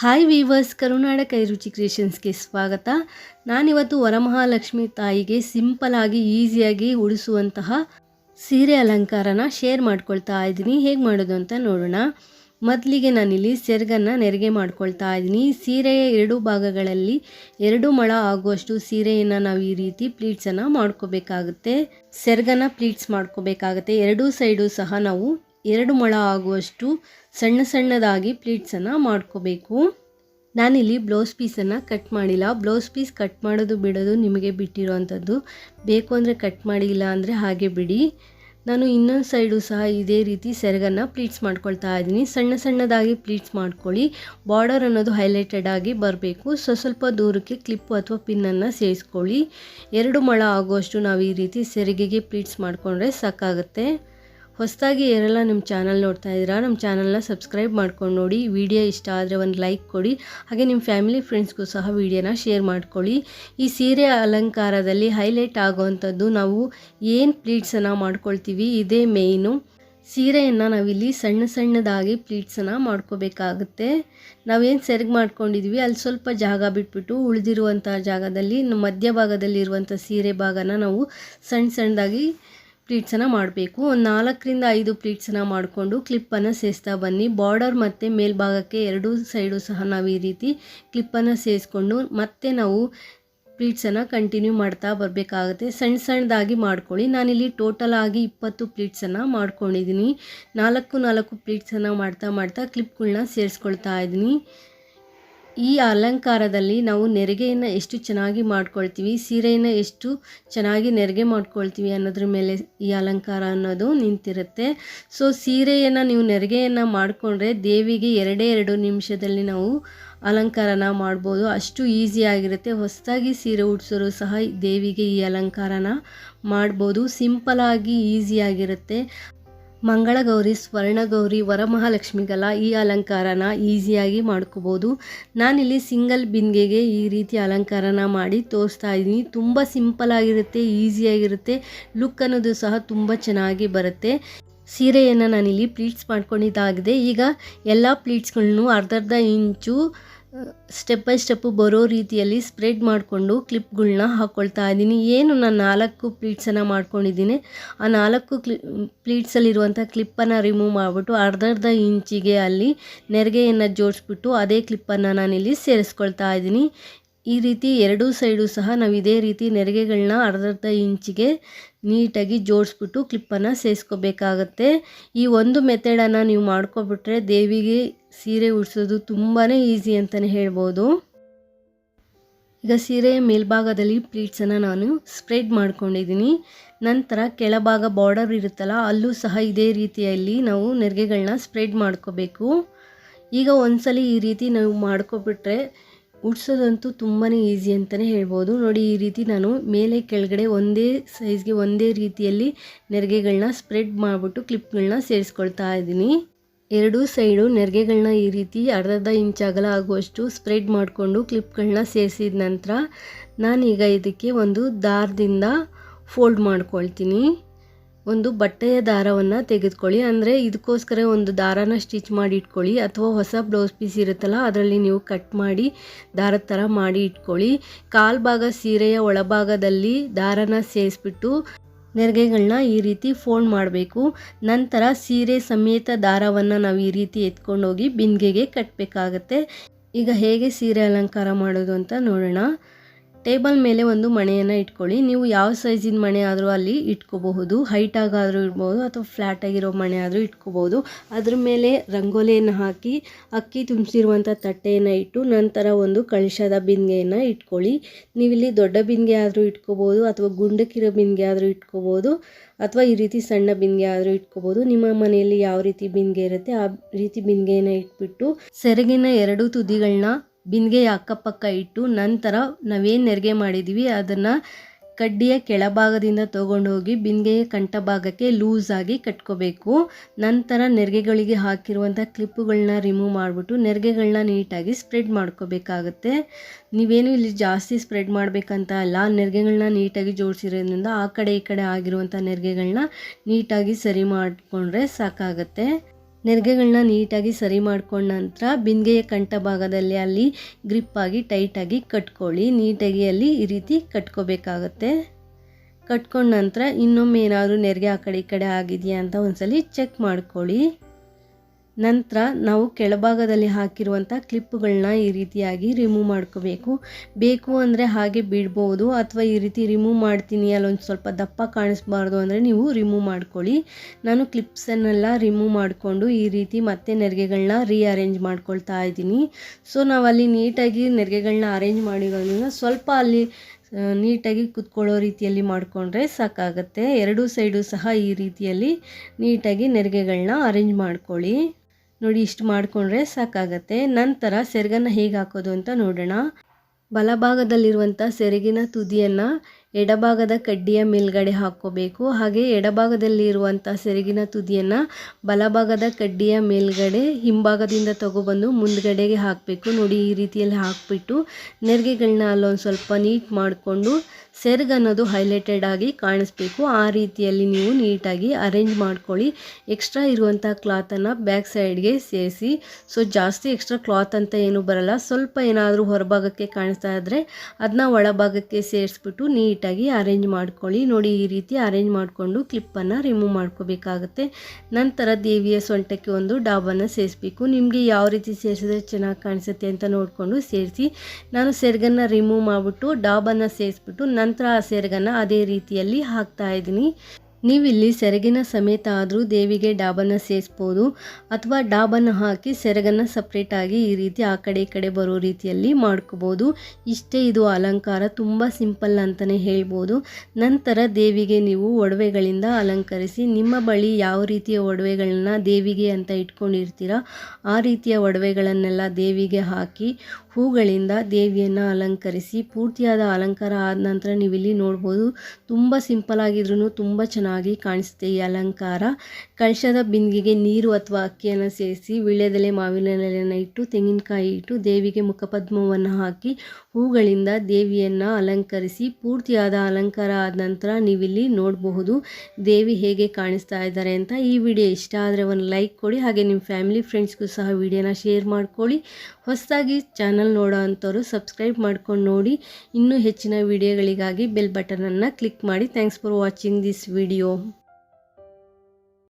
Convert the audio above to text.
Hi viewers, ಕರುನಾಡ ಕೈರುಚಿ ಕ್ರಿಯೇಷನ್ಸ್ಗೆ ಸ್ವಾಗತ. ನಾನಿವತ್ತು ವರಮಹಾಲಕ್ಷ್ಮಿ ತಾಯಿಗೆ ಸಿಂಪಲಾಗಿ ಈಸಿಯಾಗಿ ಉಡಿಸುವಂತಹ ಸೀರೆ ಅಲಂಕಾರನ ಶೇರ್ ಮಾಡ್ಕೊಳ್ತಾ ಇದ್ದೀನಿ. ಹೇಗೆ ಮಾಡೋದು ಅಂತ ನೋಡೋಣ. ಮೊದಲಿಗೆ ನಾನಿಲ್ಲಿ ಸೆರಗನ್ನು ನೆರಿಗೆ ಮಾಡ್ಕೊಳ್ತಾ ಇದ್ದೀನಿ. ಸೀರೆಯ ಎರಡು ಭಾಗಗಳಲ್ಲಿ ಎರಡು ಮಳ ಆಗುವಷ್ಟು ಸೀರೆಯನ್ನು ನಾವು ಈ ರೀತಿ ಪ್ಲೀಟ್ಸನ್ನು ಮಾಡ್ಕೋಬೇಕಾಗುತ್ತೆ. ಸೆರಗನ್ನು ಪ್ಲೀಟ್ಸ್ ಮಾಡ್ಕೋಬೇಕಾಗುತ್ತೆ. ಎರಡೂ ಸೈಡು ಸಹ ನಾವು ಎರಡು ಮೊಳ ಆಗುವಷ್ಟು ಸಣ್ಣ ಸಣ್ಣದಾಗಿ ಪ್ಲೀಟ್ಸನ್ನು ಮಾಡ್ಕೋಬೇಕು. ನಾನಿಲ್ಲಿ ಬ್ಲೌಸ್ ಪೀಸನ್ನು ಕಟ್ ಮಾಡಿಲ್ಲ. ಬ್ಲೌಸ್ ಪೀಸ್ ಕಟ್ ಮಾಡೋದು ಬಿಡೋದು ನಿಮಗೆ ಬಿಟ್ಟಿರೋವಂಥದ್ದು ಬೇಕು ಅಂದರೆ ಕಟ್ ಮಾಡಿಲ್ಲ ಅಂದರೆ ಹಾಗೆ ಬಿಡಿ. ನಾನು ಇನ್ನೊಂದು ಸೈಡು ಸಹ ಇದೇ ರೀತಿ ಸೆರಗನ್ನು ಪ್ಲೀಟ್ಸ್ ಮಾಡ್ಕೊಳ್ತಾ ಇದ್ದೀನಿ. ಸಣ್ಣ ಸಣ್ಣದಾಗಿ ಪ್ಲೀಟ್ಸ್ ಮಾಡ್ಕೊಳ್ಳಿ. ಬಾರ್ಡರ್ ಅನ್ನೋದು ಹೈಲೈಟೆಡ್ ಆಗಿ ಬರಬೇಕು. ಸೊ, ಸ್ವಲ್ಪ ದೂರಕ್ಕೆ ಕ್ಲಿಪ್ಪು ಅಥವಾ ಪಿನ್ನನ್ನು ಸೇರಿಸ್ಕೊಳ್ಳಿ. ಎರಡು ಮೊಳ ಆಗುವಷ್ಟು ನಾವು ಈ ರೀತಿ ಸೆರಿಗೆಗೆ ಪ್ಲೀಟ್ಸ್ ಮಾಡಿಕೊಂಡ್ರೆ ಸಾಕಾಗುತ್ತೆ. ಹೊಸದಾಗಿ ಯಾರೆಲ್ಲ ನಮ್ಮ ಚಾನಲ್ ನೋಡ್ತಾ ಇದ್ದೀರಾ, ನಮ್ಮ ಚಾನಲ್ನ ಸಬ್ಸ್ಕ್ರೈಬ್ ಮಾಡ್ಕೊಂಡು ನೋಡಿ. ವಿಡಿಯೋ ಇಷ್ಟ ಆದರೆ ಒಂದು ಲೈಕ್ ಕೊಡಿ. ಹಾಗೆ ನಿಮ್ಮ ಫ್ಯಾಮಿಲಿ ಫ್ರೆಂಡ್ಸ್ಗೂ ಸಹ ವಿಡಿಯೋನ ಶೇರ್ ಮಾಡ್ಕೊಳ್ಳಿ. ಈ ಸೀರೆ ಅಲಂಕಾರದಲ್ಲಿ ಹೈಲೈಟ್ ಆಗುವಂಥದ್ದು ನಾವು ಏನು ಪ್ಲೀಟ್ಸನ್ನು ಮಾಡ್ಕೊಳ್ತೀವಿ, ಇದೇ ಮೇಯ್ನು. ಸೀರೆಯನ್ನು ನಾವಿಲ್ಲಿ ಸಣ್ಣ ಸಣ್ಣದಾಗಿ ಪ್ಲೀಟ್ಸನ್ನು ಮಾಡ್ಕೋಬೇಕಾಗುತ್ತೆ. ನಾವೇನು ಸೆರಗು ಮಾಡ್ಕೊಂಡಿದ್ವಿ, ಅಲ್ಲಿ ಸ್ವಲ್ಪ ಜಾಗ ಬಿಟ್ಬಿಟ್ಟು ಉಳಿದಿರುವಂಥ ಜಾಗದಲ್ಲಿ ಮಧ್ಯಭಾಗದಲ್ಲಿ ಇರುವಂಥ ಸೀರೆ ಭಾಗನ ನಾವು ಸಣ್ಣ ಸಣ್ಣದಾಗಿ ಪ್ಲೀಟ್ಸನ್ನು ಮಾಡಬೇಕು. ಒಂದು ನಾಲ್ಕರಿಂದ ಐದು ಪ್ಲೀಟ್ಸನ್ನು ಮಾಡಿಕೊಂಡು ಕ್ಲಿಪ್ಪನ್ನು ಸೇರಿಸ್ತಾ ಬನ್ನಿ. ಬಾರ್ಡರ್ ಮತ್ತು ಮೇಲ್ಭಾಗಕ್ಕೆ ಎರಡೂ ಸೈಡು ಸಹ ನಾವು ಈ ರೀತಿ ಕ್ಲಿಪ್ಪನ್ನು ಸೇರಿಸ್ಕೊಂಡು ಮತ್ತೆ ನಾವು ಪ್ಲೀಟ್ಸನ್ನು ಕಂಟಿನ್ಯೂ ಮಾಡ್ತಾ ಬರಬೇಕಾಗುತ್ತೆ. ಸಣ್ಣ ಸಣ್ಣದಾಗಿ ಮಾಡ್ಕೊಳ್ಳಿ. ನಾನಿಲ್ಲಿ ಟೋಟಲ್ ಆಗಿ ಇಪ್ಪತ್ತು ಪ್ಲೀಟ್ಸನ್ನು ಮಾಡ್ಕೊಂಡಿದ್ದೀನಿ. ನಾಲ್ಕು ನಾಲ್ಕು ಪ್ಲೀಟ್ಸನ್ನು ಮಾಡ್ತಾ ಮಾಡ್ತಾ ಕ್ಲಿಪ್ಗಳನ್ನ ಸೇರಿಸ್ಕೊಳ್ತಾ ಇದ್ದೀನಿ. ಈ ಅಲಂಕಾರದಲ್ಲಿ ನಾವು ನೆರಿಗೆಯನ್ನು ಎಷ್ಟು ಚೆನ್ನಾಗಿ ಮಾಡ್ಕೊಳ್ತೀವಿ, ಸೀರೆಯನ್ನು ಎಷ್ಟು ಚೆನ್ನಾಗಿ ನೆರಿಗೆ ಮಾಡ್ಕೊಳ್ತೀವಿ ಅನ್ನೋದ್ರ ಮೇಲೆ ಈ ಅಲಂಕಾರ ಅನ್ನೋದು ನಿಂತಿರುತ್ತೆ. ಸೊ ಸೀರೆಯನ್ನು ನೀವು ನೆರಿಗೆಯನ್ನು ಮಾಡಿಕೊಂಡ್ರೆ ದೇವಿಗೆ ಎರಡೇ ಎರಡು ನಿಮಿಷದಲ್ಲಿ ನಾವು ಅಲಂಕಾರನ ಮಾಡ್ಬೋದು. ಅಷ್ಟು ಈಸಿಯಾಗಿರುತ್ತೆ ಹೊಸದಾಗಿ ಸೀರೆ ಉಡ್ಸೋರು ಸಹ ದೇವಿಗೆ ಈ ಅಲಂಕಾರನ ಮಾಡ್ಬೋದು. ಸಿಂಪಲಾಗಿ ಈಸಿಯಾಗಿರುತ್ತೆ ಮಂಗಳಗೌರಿ, ಸ್ವರ್ಣಗೌರಿ ವರಮಹಾಲಕ್ಷ್ಮಿಗೆಲ್ಲ ಈ ಅಲಂಕಾರನ ಈಸಿಯಾಗಿ ಮಾಡ್ಕೋಬೋದು. ನಾನಿಲ್ಲಿ ಸಿಂಗಲ್ ಬಿಂದಿಗೆಗೆ ಈ ರೀತಿ ಅಲಂಕಾರನ ಮಾಡಿ ತೋರಿಸ್ತಾ ಇದ್ದೀನಿ. ತುಂಬ ಸಿಂಪಲಾಗಿರುತ್ತೆ ಈಸಿಯಾಗಿರುತ್ತೆ. ಲುಕ್ ಅನ್ನೋದು ಸಹ ತುಂಬ ಚೆನ್ನಾಗಿ ಬರುತ್ತೆ. ಸೀರೆಯನ್ನು ನಾನಿಲ್ಲಿ ಪ್ಲೀಟ್ಸ್ ಮಾಡ್ಕೊಂಡಿದ್ದಾಗಿದೆ. ಈಗ ಎಲ್ಲ ಪ್ಲೀಟ್ಸ್ಗಳನ್ನು ಅರ್ಧರ್ಧ ಅರ್ಧ ಇಂಚು ಸ್ಟೆಪ್ ಬೈ ಸ್ಟೆಪ್ಪು ಬರೋ ರೀತಿಯಲ್ಲಿ ಸ್ಪ್ರೆಡ್ ಮಾಡಿಕೊಂಡು ಕ್ಲಿಪ್ಗಳನ್ನ ಹಾಕ್ಕೊಳ್ತಾ ಇದ್ದೀನಿ. ಏನು ನಾನು ನಾಲ್ಕು ಪ್ಲೀಟ್ಸನ್ನು ಮಾಡ್ಕೊಂಡಿದ್ದೀನಿ. ಆ ನಾಲ್ಕು ಕ್ಲಿ, ಪ್ಲೀಟ್ಸಲ್ಲಿರುವಂಥ ಕ್ಲಿಪ್ಪನ್ನು ರಿಮೂವ್ ಮಾಡಿಬಿಟ್ಟು ಅರ್ಧ ಅರ್ಧ ಇಂಚಿಗೆ ಅಲ್ಲಿ ನೆರಿಗೆಯನ್ನು ಜೋಡಿಸ್ಬಿಟ್ಟು ಅದೇ ಕ್ಲಿಪ್ಪನ್ನು ನಾನಿಲ್ಲಿ ಸೇರಿಸ್ಕೊಳ್ತಾ ಇದ್ದೀನಿ. ಈ ರೀತಿ ಎರಡೂ ಸೈಡು ಸಹ ನಾವು ಇದೇ ರೀತಿ ನೆರಿಗೆಗಳನ್ನ ಅರ್ಧರ್ಧ ಅರ್ಧ ಇಂಚಿಗೆ ನೀಟಾಗಿ ಜೋಡಿಸ್ಬಿಟ್ಟು ಕ್ಲಿಪ್ಪನ್ನು ಸೇರಿಸ್ಕೋಬೇಕಾಗತ್ತೆ ಈ ಒಂದು ಮೆಥಡನ್ನು ನೀವು ಮಾಡ್ಕೊಬಿಟ್ರೆ ದೇವಿಗೆ ಸೀರೆ ಉಡಿಸೋದು ತುಂಬಾ ಈಸಿ ಅಂತಲೇ ಹೇಳ್ಬೋದು. ಈಗ ಸೀರೆಯ ಮೇಲ್ಭಾಗದಲ್ಲಿ ಪ್ಲೀಟ್ಸನ್ನು ನಾನು ಸ್ಪ್ರೆಡ್ ಮಾಡ್ಕೊಂಡಿದ್ದೀನಿ. ನಂತರ ಕೆಳಭಾಗ ಬಾರ್ಡರ್ ಇರುತ್ತಲ್ಲ, ಅಲ್ಲೂ ಸಹ ಇದೇ ರೀತಿಯಲ್ಲಿ ನಾವು ನೆರಿಗೆಗಳನ್ನ ಸ್ಪ್ರೆಡ್ ಮಾಡ್ಕೋಬೇಕು. ಈಗ ಒಂದ್ಸಲಿ ಈ ರೀತಿ ನಾವು ಮಾಡ್ಕೊಬಿಟ್ರೆ ಉಡ್ಸೋದಂತೂ ತುಂಬಾ ಈಸಿ ಅಂತಲೇ ಹೇಳ್ಬೋದು. ನೋಡಿ, ಈ ರೀತಿ ನಾನು ಮೇಲೆ ಕೆಳಗಡೆ ಒಂದೇ ಸೈಜ್ಗೆ ಒಂದೇ ರೀತಿಯಲ್ಲಿ ನೆರಿಗೆಗಳನ್ನ ಸ್ಪ್ರೆಡ್ ಮಾಡಿಬಿಟ್ಟು ಕ್ಲಿಪ್ಗಳನ್ನ ಸೇರಿಸ್ಕೊಳ್ತಾ ಇದ್ದೀನಿ. ಎರಡೂ ಸೈಡು ನೆರಿಗೆಗಳನ್ನ ಈ ರೀತಿ ಅರ್ಧರ್ಧ ಇಂಚ್ ಅಗಲ ಆಗುವಷ್ಟು ಸ್ಪ್ರೆಡ್ ಮಾಡಿಕೊಂಡು ಕ್ಲಿಪ್ಗಳನ್ನ ಸೇರಿಸಿದ ನಂತರ ನಾನೀಗ ಇದಕ್ಕೆ ಒಂದು ದಾರದಿಂದ ಫೋಲ್ಡ್ ಮಾಡ್ಕೊಳ್ತೀನಿ. ಒಂದು ಬಟ್ಟೆಯ ದಾರವನ್ನು ತೆಗೆದುಕೊಳ್ಳಿ. ಅಂದರೆ ಇದಕ್ಕೋಸ್ಕರ ಒಂದು ದಾರನ ಸ್ಟಿಚ್ ಮಾಡಿ ಇಟ್ಕೊಳ್ಳಿ. ಅಥವಾ ಹೊಸ ಬ್ಲೌಸ್ ಪೀಸ್ ಇರುತ್ತಲ್ಲ, ಅದರಲ್ಲಿ ನೀವು ಕಟ್ ಮಾಡಿ ದಾರದ ಥರ ಮಾಡಿ ಇಟ್ಕೊಳ್ಳಿ. ಕಾಲು ಭಾಗ ಸೀರೆಯ ಒಳಭಾಗದಲ್ಲಿ ದಾರನ ಸೇರಿಸ್ಬಿಟ್ಟು ನೆರಿಗೆಗಳನ್ನ ಈ ರೀತಿ ಫೋಲ್ಡ್ ಮಾಡಬೇಕು. ನಂತರ ಸೀರೆ ಸಮೇತ ದಾರವನ್ನು ನಾವು ಈ ರೀತಿ ಎತ್ಕೊಂಡೋಗಿ ಬಿಂದಿಗೆಗೆ ಕಟ್ಟಬೇಕಾಗತ್ತೆ ಈಗ ಹೇಗೆ ಸೀರೆ ಅಲಂಕಾರ ಮಾಡೋದು ಅಂತ ನೋಡೋಣ. ಟೇಬಲ್ ಮೇಲೆ ಒಂದು ಮಣೆಯನ್ನು ಇಟ್ಕೊಳ್ಳಿ. ನೀವು ಯಾವ ಸೈಜಿನ ಮಣೆ ಆದರೂ ಅಲ್ಲಿ ಇಟ್ಕೋಬಹುದು. ಹೈಟಾಗಾದರೂ ಇರ್ಬೋದು ಅಥವಾ ಫ್ಲ್ಯಾಟಾಗಿರೋ ಮಣೆ ಆದರೂ ಇಟ್ಕೋಬೋದು ಅದ್ರ ಮೇಲೆ ರಂಗೋಲಿಯನ್ನು ಹಾಕಿ ಅಕ್ಕಿ ತುಂಬಿಸಿರುವಂಥ ತಟ್ಟೆಯನ್ನು ಇಟ್ಟು ನಂತರ ಒಂದು ಕಳಶದ ಬಿಂದಿಗೆಯನ್ನು ಇಟ್ಕೊಳ್ಳಿ. ನೀವಿಲ್ಲಿ ದೊಡ್ಡ ಬಿಂದಿಗೆ ಆದರೂ ಇಟ್ಕೋಬೋದು ಅಥವಾ ಗುಂಡಕ್ಕಿರೋ ಬಿಂದಿಗೆ ಆದರೂ ಇಟ್ಕೋಬೋದು ಅಥವಾ ಈ ರೀತಿ ಸಣ್ಣ ಬಿಂದಿಗೆ ಆದರೂ ಇಟ್ಕೋಬೋದು ನಿಮ್ಮ ಮನೆಯಲ್ಲಿ ಯಾವ ರೀತಿ ಬಿಂದಿಗೆ ಇರುತ್ತೆ ಆ ರೀತಿ ಬಿಂದಿಗೆಯನ್ನು ಇಟ್ಬಿಟ್ಟು ಸೆರಗಿನ ಎರಡು ತುದಿಗಳನ್ನ ಬಿಂದಿಗೆಯ ಅಕ್ಕಪಕ್ಕ ಇಟ್ಟು ನಂತರ ನಾವೇನು ನೆರಿಗೆ ಮಾಡಿದ್ದೀವಿ ಅದನ್ನು ಕಡ್ಡಿಯ ಕೆಳಭಾಗದಿಂದ ಹೋಗಿ ಬಿಂದಿಗೆಯ ಕಂಠ ಭಾಗಕ್ಕೆ ಲೂಸಾಗಿ ಕಟ್ಕೋಬೇಕು. ನಂತರ ನೆರಿಗೆಗಳಿಗೆ ಹಾಕಿರುವಂಥ ಕ್ಲಿಪ್ಪುಗಳನ್ನ ರಿಮೂವ್ ಮಾಡಿಬಿಟ್ಟು ನೆರಿಗೆಗಳನ್ನ ನೀಟಾಗಿ ಸ್ಪ್ರೆಡ್ ಮಾಡ್ಕೋಬೇಕಾಗತ್ತೆ. ನೀವೇನು ಇಲ್ಲಿ ಜಾಸ್ತಿ ಸ್ಪ್ರೆಡ್ ಮಾಡಬೇಕಂತ ಅಲ್ಲ ನೆರಿಗೆಗಳನ್ನ ನೀಟಾಗಿ ಜೋಡಿಸಿರೋದ್ರಿಂದ ಆ ಕಡೆ ಈ ಕಡೆ ಆಗಿರುವಂಥ ನೆರಿಗೆಗಳನ್ನ ನೀಟಾಗಿ ಸರಿ ಮಾಡಿಕೊಂಡ್ರೆ ಸಾಕಾಗುತ್ತೆ. ನೆರಿಗೆಗಳನ್ನ ನೀಟಾಗಿ ಸರಿ ಮಾಡ್ಕೊಂಡ ನಂತರ ಬಿಂದಿಗೆಯ ಕಂಠ ಭಾಗದಲ್ಲಿ ಅಲ್ಲಿ ಗ್ರಿಪ್ಪಾಗಿ ಟೈಟಾಗಿ ಕಟ್ಕೊಳ್ಳಿ. ನೀಟಾಗಿ ಅಲ್ಲಿ ಈ ರೀತಿ ಕಟ್ಕೋಬೇಕಾಗತ್ತೆ. ಕಟ್ಕೊಂಡ ನಂತರ ಇನ್ನೊಮ್ಮೆ ಏನಾದರೂ ನೆರಿಗೆ ಆ ಕಡೆ ಈ ಕಡೆ ಆಗಿದೆಯಾ ಅಂತ ಒಂದ್ಸಲಿ ಚೆಕ್ ಮಾಡ್ಕೊಳ್ಳಿ. ನಂತರ ನಾವು ಕೆಳಭಾಗದಲ್ಲಿ ಹಾಕಿರುವಂಥ ಕ್ಲಿಪ್ಗಳನ್ನ ಈ ರೀತಿಯಾಗಿ ರಿಮೂವ್ ಮಾಡ್ಕೋಬೇಕು. ಬೇಕು ಅಂದರೆ ಹಾಗೆ ಬಿಡ್ಬೋದು, ಅಥವಾ ಈ ರೀತಿ ರಿಮೂವ್ ಮಾಡ್ತೀನಿ ಅಲ್ಲೊಂದು ಸ್ವಲ್ಪ ದಪ್ಪ ಕಾಣಿಸ್ಬಾರ್ದು ಅಂದರೆ ನೀವು ರಿಮೂವ್ ಮಾಡ್ಕೊಳ್ಳಿ. ನಾನು ಕ್ಲಿಪ್ಸನ್ನೆಲ್ಲ ರಿಮೂವ್ ಮಾಡಿಕೊಂಡು ಈ ರೀತಿ ಮತ್ತೆ ನೆರಿಗೆಗಳನ್ನ ರೀಅರೇಂಜ್ ಮಾಡ್ಕೊಳ್ತಾ ಇದ್ದೀನಿ. ಸೊ ನಾವಲ್ಲಿ ನೀಟಾಗಿ ನೆರಿಗೆಗಳನ್ನ ಅರೇಂಜ್ ಮಾಡಿರೋದ್ರಿಂದ ಸ್ವಲ್ಪ ಅಲ್ಲಿ ನೀಟಾಗಿ ಕುತ್ಕೊಳ್ಳೋ ರೀತಿಯಲ್ಲಿ ಮಾಡಿಕೊಂಡ್ರೆ ಸಾಕಾಗತ್ತೆ. ಎರಡೂ ಸೈಡು ಸಹ ಈ ರೀತಿಯಲ್ಲಿ ನೀಟಾಗಿ ನೆರಿಗೆಗಳನ್ನ ಅರೇಂಜ್ ಮಾಡ್ಕೊಳ್ಳಿ. ನೋಡಿ ಇಷ್ಟು ಮಾಡಿಕೊಂಡ್ರೆ ಸಾಕಾಗತ್ತೆ. ನಂತರ ಸೆರಗನ್ನು ಹೇಗೆ ಹಾಕೋದು ಅಂತ ನೋಡೋಣ. ಬಲಭಾಗದಲ್ಲಿರುವಂಥ ಸೆರಗಿನ ತುದಿಯನ್ನು ಎಡಭಾಗದ ಕಡ್ಡಿಯ ಮೇಲ್ಗಡೆ ಹಾಕ್ಕೋಬೇಕು. ಹಾಗೆ ಎಡಭಾಗದಲ್ಲಿರುವಂಥ ಸೆರಗಿನ ತುದಿಯನ್ನು ಬಲಭಾಗದ ಕಡ್ಡಿಯ ಮೇಲ್ಗಡೆ ಹಿಂಭಾಗದಿಂದ ತಗೊಬಂದು ಮುಂದ್ಗಡೆಗೆ ಹಾಕಬೇಕು. ನೋಡಿ ಈ ರೀತಿಯಲ್ಲಿ ಹಾಕಿಬಿಟ್ಟು ನೆರಿಗೆಗಳನ್ನ ಅಲ್ಲೊಂದು ಸ್ವಲ್ಪ ನೀಟ್ ಮಾಡಿಕೊಂಡು ಸೆರಗು ಅನ್ನೋದು ಹೈಲೈಟೆಡ್ ಆಗಿ ಕಾಣಿಸ್ಬೇಕು. ಆ ರೀತಿಯಲ್ಲಿ ನೀವು ನೀಟಾಗಿ ಅರೇಂಜ್ ಮಾಡ್ಕೊಳ್ಳಿ. ಎಕ್ಸ್ಟ್ರಾ ಇರುವಂಥ ಕ್ಲಾತನ್ನು ಬ್ಯಾಕ್ ಸೈಡ್ಗೆ ಸೇರಿಸಿ. ಸೊ ಜಾಸ್ತಿ ಎಕ್ಸ್ಟ್ರಾ ಕ್ಲಾತ್ ಅಂತ ಏನೂ ಬರಲ್ಲ. ಸ್ವಲ್ಪ ಏನಾದರೂ ಹೊರಭಾಗಕ್ಕೆ ಕಾಣಿಸ್ತಾ ಇದ್ದರೆ ಅದನ್ನ ಒಳಭಾಗಕ್ಕೆ ಸೇರಿಸ್ಬಿಟ್ಟು ನೀಟಾಗಿ ಅರೇಂಜ್ ಮಾಡ್ಕೊಳ್ಳಿ. ನೋಡಿ, ಈ ರೀತಿ ಅರೇಂಜ್ ಮಾಡಿಕೊಂಡು ಕ್ಲಿಪ್ಪನ್ನು ರಿಮೂವ್ ಮಾಡ್ಕೋಬೇಕಾಗುತ್ತೆ. ನಂತರ ದೇವಿಯ ಸೊಂಟಕ್ಕೆ ಒಂದು ಡಾಬನ್ನು ಸೇರಿಸ್ಬೇಕು. ನಿಮಗೆ ಯಾವ ರೀತಿ ಸೇರಿಸಿದ್ರೆ ಚೆನ್ನಾಗಿ ಕಾಣಿಸುತ್ತೆ ಅಂತ ನೋಡಿಕೊಂಡು ಸೇರಿಸಿ. ನಾನು ಸೆರಗನ್ನು ರಿಮೂವ್ ಮಾಡಿಬಿಟ್ಟು ಡಾಬನ್ನು ಸೇರಿಸ್ಬಿಟ್ಟು ನಂತರ ಸೆರಗನ್ನು ಅದೇ ರೀತಿಯಲ್ಲಿ ಹಾಕ್ತಾ ಇದ್ದೀನಿ. ನೀವಿಲ್ಲಿ ಸೆರಗಿನ ಸಮೇತ ಆದರೂ ದೇವಿಗೆ ಡಾಬನ್ನು ಸೇರಿಸ್ಬೋದು ಅಥವಾ ಡಾಬನ್ನು ಹಾಕಿ ಸೆರಗನ್ನು ಸಪ್ರೇಟಾಗಿ ಈ ರೀತಿ ಆ ಕಡೆ ಈ ಕಡೆ ಬರೋ ರೀತಿಯಲ್ಲಿ ಮಾಡ್ಕೋಬೋದು. ಇಷ್ಟೇ ಇದು ಅಲಂಕಾರ, ತುಂಬ ಸಿಂಪಲ್ ಅಂತಲೇ ಹೇಳ್ಬೋದು. ನಂತರ ದೇವಿಗೆ ನೀವು ಒಡವೆಗಳಿಂದ ಅಲಂಕರಿಸಿ, ನಿಮ್ಮ ಬಳಿ ಯಾವ ರೀತಿಯ ಒಡವೆಗಳನ್ನ ದೇವಿಗೆ ಅಂತ ಇಟ್ಕೊಂಡಿರ್ತೀರ, ಆ ರೀತಿಯ ಒಡವೆಗಳನ್ನೆಲ್ಲ ದೇವಿಗೆ ಹಾಕಿ ಹೂಗಳಿಂದ ದೇವಿಯನ್ನು ಅಲಂಕರಿಸಿ, ಪೂರ್ತಿಯಾದ ಅಲಂಕಾರ ಆದ ನಂತರ ನೀವಿಲ್ಲಿ ನೋಡ್ಬೋದು, ತುಂಬ ಸಿಂಪಲ್ ಆಗಿದ್ರೂ ತುಂಬ ಚೆನ್ನಾಗಿ ಕಾಣಿಸುತ್ತೆ ಈ ಅಲಂಕಾರ. ಕಳಶದ ಬಿಂದಿಗೆಗೆ ನೀರು ಅಥವಾ ಅಕ್ಕಿಯನ್ನು ಸೇರಿಸಿ ವೀಳ್ಯದೆಲೆ ಮಾವಿನ ಇಟ್ಟು, ತೆಂಗಿನಕಾಯಿ ಇಟ್ಟು, ದೇವಿಗೆ ಮುಖಪದ್ಮವನ್ನು ಹಾಕಿ, ಹೂಗಳಿಂದ ದೇವಿಯನ್ನು ಅಲಂಕರಿಸಿ, ಪೂರ್ತಿಯಾದ ಅಲಂಕಾರ ಆದ ನಂತರ ನೀವಿಲ್ಲಿ ನೋಡಬಹುದು ದೇವಿ ಹೇಗೆ ಕಾಣಿಸ್ತಾ ಇದ್ದಾರೆ ಅಂತ. ಈ ವಿಡಿಯೋ ಇಷ್ಟ ಆದರೆ ಒಂದು ಲೈಕ್ ಕೊಡಿ, ಹಾಗೆ ನಿಮ್ಮ ಫ್ಯಾಮಿಲಿ ಫ್ರೆಂಡ್ಸ್ಗೂ ಸಹ ವಿಡಿಯೋನ ಶೇರ್ ಮಾಡ್ಕೊಳ್ಳಿ. ಹೊಸದಾಗಿ ಚಾನಲ್ ನೋಡೋ ಅಂಥವ್ರು ಸಬ್ಸ್ಕ್ರೈಬ್ ಮಾಡ್ಕೊಂಡು ನೋಡಿ. ಇನ್ನೂ ಹೆಚ್ಚಿನ ವಿಡಿಯೋಗಳಿಗಾಗಿ ಬೆಲ್ ಬಟನನ್ನು ಕ್ಲಿಕ್ ಮಾಡಿ. Thanks for watching this video. kayo